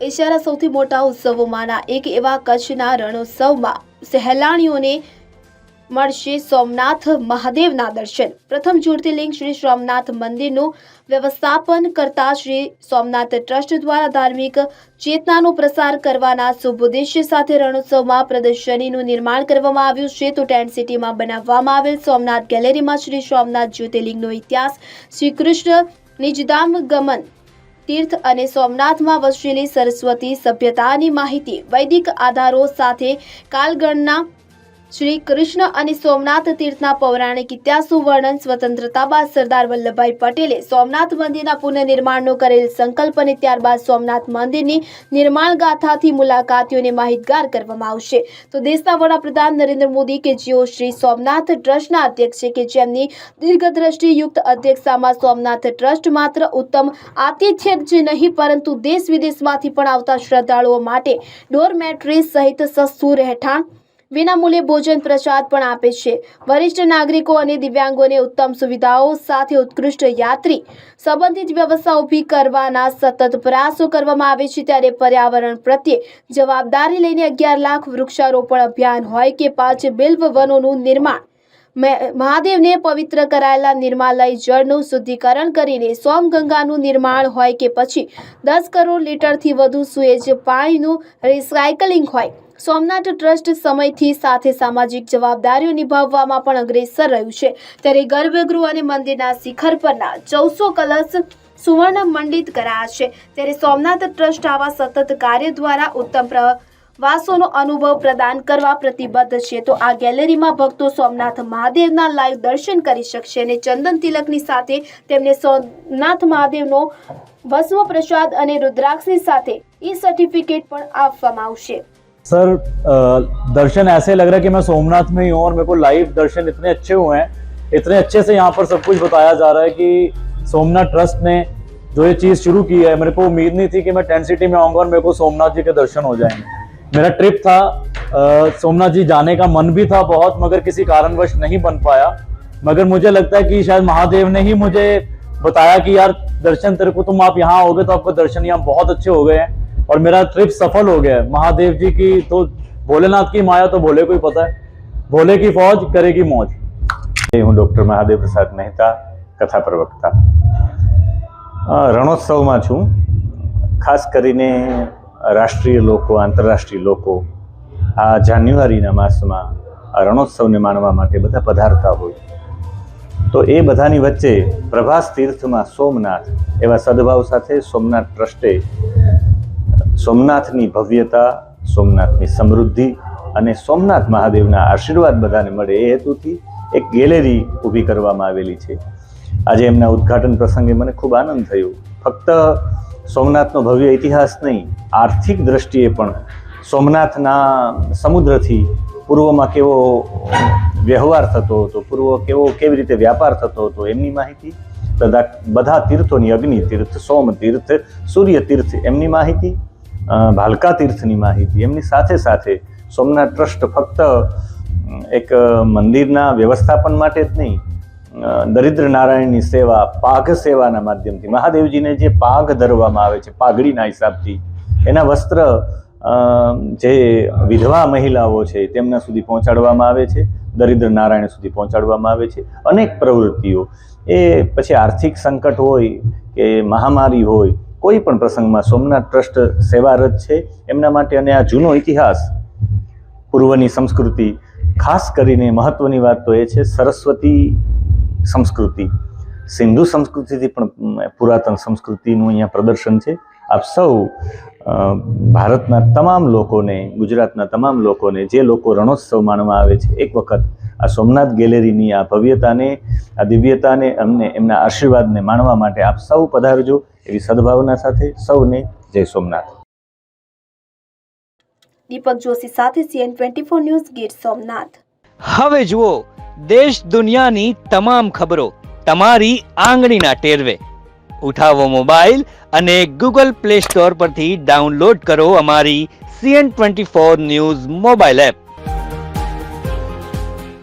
એશિયાના સૌથી મોટા ઉત્સવોમાંના એક એવા કચ્છના રણોત્સવમાં સહેલાણીઓને મળશે સોમનાથ મહાદેવના દર્શન. પ્રથમ જ્યોતિર્લિંગ શ્રી સોમનાથ મંદિરનું વ્યવસ્થાપન કરતા શ્રી સોમનાથ ટ્રસ્ટ દ્વારા ધાર્મિક ચેતનાનો પ્રસાર કરવાના શુભ ઉદ્દેશ્ય સાથે રણોત્સવમાં પ્રદર્શનીનું નિર્માણ કરવામાં આવ્યું છે. તો ટેન્ટ સિટીમાં બનાવવામાં આવેલ સોમનાથ ગેલેરીમાં શ્રી સોમનાથ જ્યોતિર્લિંગનો ઇતિહાસ શ્રી કૃષ્ણ નિજદામ ગમન તીર્થ અને સોમનાથમાં વસેલી સરસ્વતી સભ્યતાની માહિતી વૈદિક આધારો સાથે કાલગણના શ્રી કૃષ્ણ અને સોમનાથ તીર્થના પૌરાણિક ઇતિહાસનું વર્ણન સ્વતંત્રતા બાદ સરદાર વલ્લભભાઈ પટેલે સોમનાથ મંદિરના પુનઃનિર્માણનો કરેલ સંકલ્પ અને ત્યારબાદ સોમનાથ મંદિરની નિર્માણ ગાથાથી મુલાકાતીઓને માહિતગાર કરવામાં આવશે. તો દેશના વડાપ્રધાન નરેન્દ્ર મોદી કે જેઓ શ્રી સોમનાથ ટ્રસ્ટના અધ્યક્ષ છે કે જેમની દીર્ઘદ્રષ્ટિયુક્ત અધ્યક્ષતામાં સોમનાથ ટ્રસ્ટ માત્ર ઉત્તમ આતિથ્ય જ નહીં, પરંતુ દેશ વિદેશમાંથી પણ આવતા શ્રદ્ધાળુઓ માટે ડોરમેટ્રી સહિત સસ્તું રહેઠાણ વિનામૂલ્યે ભોજન પ્રસાદ પણ આપે છે. વરિષ્ઠ નાગરિકો અને દિવ્યાંગોને ઉત્તમ સુવિધાઓ સાથે ઉત્કૃષ્ટ યાત્રી સંબંધિત વ્યવસ્થા ઊભી કરવાના સતત પ્રયાસો કરવામાં આવે છે ત્યારે પર્યાવરણ પ્રત્યે જવાબદારી લઈને અગિયાર લાખ વૃક્ષારોપણ અભિયાન હોય કે પાંચ બિલ્વ વનોનું નિર્માણ. મહાદેવને પવિત્ર કરાયેલા નિર્માલય જળનું શુદ્ધિકરણ કરીને સોમગંગાનું નિર્માણ હોય કે પછી દસ કરોડ લીટરથી વધુ સુએજ પાણીનું રિસાયકલિંગ હોય. સોમનાથ ટ્રસ્ટ સમયથી સાથે સામાજિક જવાબદારીઓ નિભાવવામાં પણ અગ્રેસર રહ્યું છે. ત્યારે ગર્ભગૃહ અને મંદિરના શિખર પરના ચૌસો કલશ સુવર્ણ મંડિત કરાયા છે. ત્યારે સોમનાથ ટ્રસ્ટ આવા સતત કાર્ય દ્વારા ઉત્તમ પ્રવાસોનો અનુભવ પ્રદાન કરવા પ્રતિબદ્ધ છે. તો આ ગેલેરીમાં ભક્તો સોમનાથ મહાદેવના લાઈવ દર્શન કરી શકશે અને ચંદન તિલકની સાથે તેમને સોમનાથ મહાદેવનો ભસ્મ પ્રસાદ અને રુદ્રાક્ષની સાથે ઈ સર્ટિફિકેટ પણ આપવામાં આવશે. सर दर्शन ऐसे लग रहा है कि मैं सोमनाथ में ही हूँ और मेरे को लाइव दर्शन इतने अच्छे हुए हैं। इतने अच्छे से यहाँ पर सब कुछ बताया जा रहा है कि सोमनाथ ट्रस्ट ने जो ये चीज़ शुरू की है, मेरे को उम्मीद नहीं थी कि मैं टेंट सिटी में आऊँगा और मेरे को सोमनाथ जी के दर्शन हो जाएँगे। मेरा ट्रिप था सोमनाथ जी जाने का मन भी था बहुत, मगर किसी कारणवश नहीं बन पाया। मगर मुझे लगता है कि शायद महादेव ने ही मुझे बताया कि यार, दर्शन तेरे को तुम आप यहाँ आओगे तो आपका दर्शन यहाँ बहुत अच्छे हो गए हैं। और मेरा ट्रिप सफल हो गया है महादेव जी की तो भोलेनाथ की माया तो भोले को ही पता है भोले की फौज करेगी मौज હું ડૉક્ટર મહાદેવ પ્રસાદ મહેતા કથા પ્રવક્તા અ, રણોત્સવમાં છું ખાસ કરીને રાષ્ટ્રીય લોકો આંતરરાષ્ટ્રીય લોકો આ જાન્યુઆરીના માસમાં આ રણોત્સવને માણવા માટે બધા પધારતા હોય તો એ બધાની વચ્ચે પ્રભાસ તીર્થમાં સોમનાથ એવા સદભાવ સાથે સોમનાથ ટ્રસ્ટે સોમનાથની ભવ્યતા, સોમનાથની સમૃદ્ધિ અને સોમનાથ મહાદેવના આશીર્વાદ બધાને મળે એ હેતુથી એક ગેલેરી ઊભી કરવામાં આવેલી છે. આજે એમના ઉદ્ઘાટન પ્રસંગે મને ખૂબ આનંદ થયો. ફક્ત સોમનાથનો ભવ્ય ઇતિહાસ નહીં, આર્થિક દ્રષ્ટિએ પણ સોમનાથના સમુદ્રથી પૂર્વમાં કેવો વ્યવહાર થતો હતો, પૂર્વ કેવો કેવી રીતે વ્યાપાર થતો હતો, એમની માહિતી બધા બધા તીર્થોની અગ્નિ તીર્થ, સોમ તીર્થ, સૂર્ય તીર્થ એમની માહિતી ભાલકા તીર્થની માહિતી. એમની સાથે સાથે સોમનાથ ટ્રસ્ટ ફક્ત એક મંદિરના વ્યવસ્થાપન માટે જ નહીં દરિદ્ર નારાયણની સેવા, પાઘ સેવાના માધ્યમથી. મહાદેવજીને જે પાઘ ધરવામાં આવે છે, પાઘડીના હિસાબથી, એના વસ્ત્ર જે વિધવા મહિલાઓ છે, તેમના સુધી પહોંચાડવામાં આવે છે, દરિદ્ર નારાયણ સુધી પહોંચાડવામાં આવે છે. અનેક પ્રવૃત્તિઓ. એ પછી આર્થિક સંકટ હોય કે મહામારી હોય કોઈ પણ પ્રસંગમાં સોમનાથ ટ્રસ્ટ સેવારત છે. એમના માટે અને આ જૂનો ઇતિહાસ, પૂર્વની સંસ્કૃતિ, ખાસ કરીને મહત્વની વાત તો એ છે, સરસ્વતી સંસ્કૃતિ. સિંધુ સંસ્કૃતિથી પણ પુરાતન સંસ્કૃતિનું અહીંયા પ્રદર્શન છે. આપ સૌ ભારતના તમામ લોકોને, ગુજરાતના તમામ લોકોને જે લોકો રણોત્સવ માણવા આવે છે, એક વખત આ સોમનાથ ગેલેરીની આ ભવ્યતાને આ દિવ્યતાને અમને એમના આશીર્વાદને માણવા માટે આપ સૌ પધારજો એવી સદભાવના સાથે સૌને જય સોમનાથ. દીપક જોશી સાથે CN twenty four news Gir Somnath. હવે જુઓ દેશ દુનિયાની તમામ ખબરો તમારી આંગળીના ટેરવે. ઉઠાવો મોબાઈલ અને ગૂગલ પ્લે સ્ટોર પરથી ડાઉનલોડ કરો અમારી CN twenty four news mobile app.